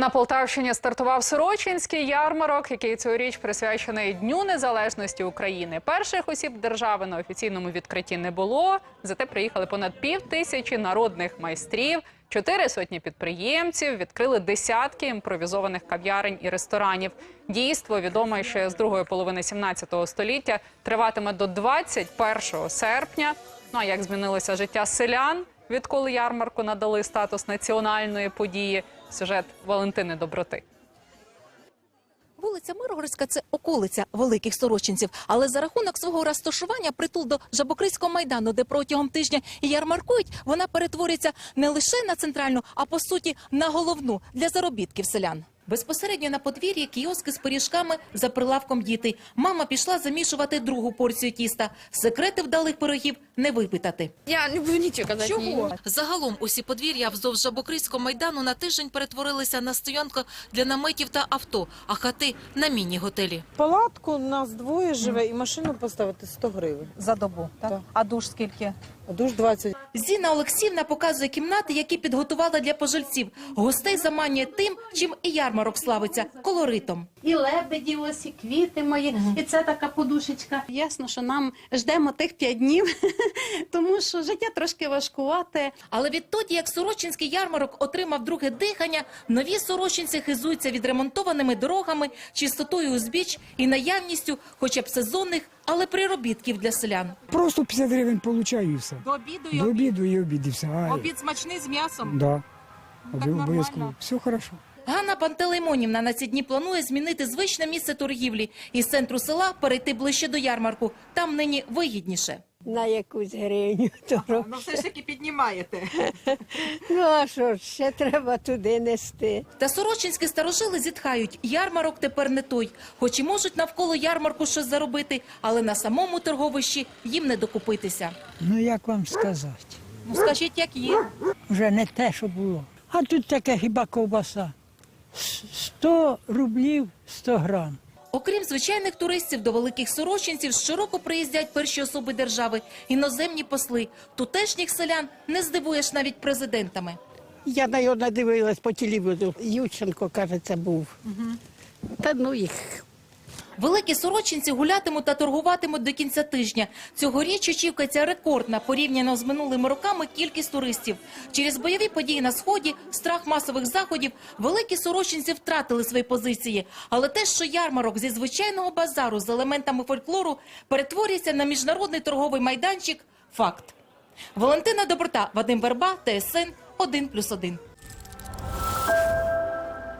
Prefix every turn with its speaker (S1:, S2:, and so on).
S1: На Полтавщині стартував Сорочинський ярмарок, який цьогоріч присвячений Дню Незалежності України. Перших осіб держави на офіційному відкритті не було. Зате приїхали понад пів тисячі народних майстрів, чотири сотні підприємців, відкрили десятки імпровізованих кав'ярень і ресторанів. Дійство відоме ще з другої половини 17 століття триватиме до 21 серпня. Ну а як змінилося життя селян? Відколи ярмарку надали статус національної події, сюжет Валентини Доброти.
S2: Вулиця Миргородська – це околиця великих сорочинців, але за рахунок свого розташування притул до Жабокрицького майдану, де протягом тижня ярмаркують, вона перетворюється не лише на центральну, а по суті на головну для заробітків селян. Безпосередньо на подвір'ї кіоски з пиріжками за прилавком діти. Мама пішла замішувати другу порцію тіста. Секрети вдалих пирогів не випитати.
S3: Я не буду нічого казати.
S2: Чого? Загалом усі подвір'я вздовж Жабокрицького майдану на тиждень перетворилися на стоянку для наметів та авто, а хати на міні-готелі.
S4: Палатку нас двоє живе і машину поставити 100 гривень.
S5: за добу. Так?
S4: Так.
S5: А душ скільки?
S4: А душ 20.
S2: Зіна Олексіївна показує кімнати, які підготувала для пожильців. Гостей заманює тим, чим і ярмарок славиться – колоритом.
S6: і лебеді, ось і квіти мої, і це така подушечка. Ясно, що нам ждемо тих п'ять днів, тому що життя трошки важкувате.
S2: Але відтоді, як Сорочинський ярмарок отримав друге дихання, нові сорочинці хизуються відремонтованими дорогами, чистотою узбіч і наявністю хоча б сезонних, але приробітків для селян.
S7: Просто 50 гривень получаю і все.
S5: До обіду і
S7: До
S5: обід.
S7: обіду і обід, і все. А,
S5: Обід смачний з м'ясом.
S7: Да.
S5: так
S7: Обов'язково. Все хорошо.
S2: Ганна Пантелеймонівна на ці дні планує змінити звичне місце торгівлі із центру села перейти ближче до ярмарку. Там нині вигідніше.
S8: на якусь гривню. То...
S5: Ну все ж таки піднімаєте.
S8: Ну а що ж, ще треба туди нести.
S2: Та сорочинські старожили зітхають. Ярмарок тепер не той. Хоч і можуть навколо ярмарку щось заробити, але на самому торговищі їм не докупитися.
S9: Ну як вам сказати?
S5: Ну скажіть, як є.
S9: Вже не те, що було. А тут таке хіба ковбаса. С- 100 рублів 100 грам.
S2: Окрім звичайних туристів, до великих сорочинців щороку приїздять перші особи держави, іноземні посли. Тутешніх селян не здивуєш навіть президентами.
S8: Я на його надивилась по телевізору. Ющенко, кажеться, був. Та ну їх.
S2: Великі сорочинці гулятимуть та торгуватимуть до кінця тижня. Цьогоріч очікується рекордна порівняно з минулими роками кількість туристів. Через бойові події на сході, страх масових заходів, великі сорочинці втратили свої позиції. Але те, що ярмарок зі звичайного базару з елементами фольклору перетворюється на міжнародний торговий майданчик – факт. Валентина Доброта, Вадим Верба, ТСН 1+,1.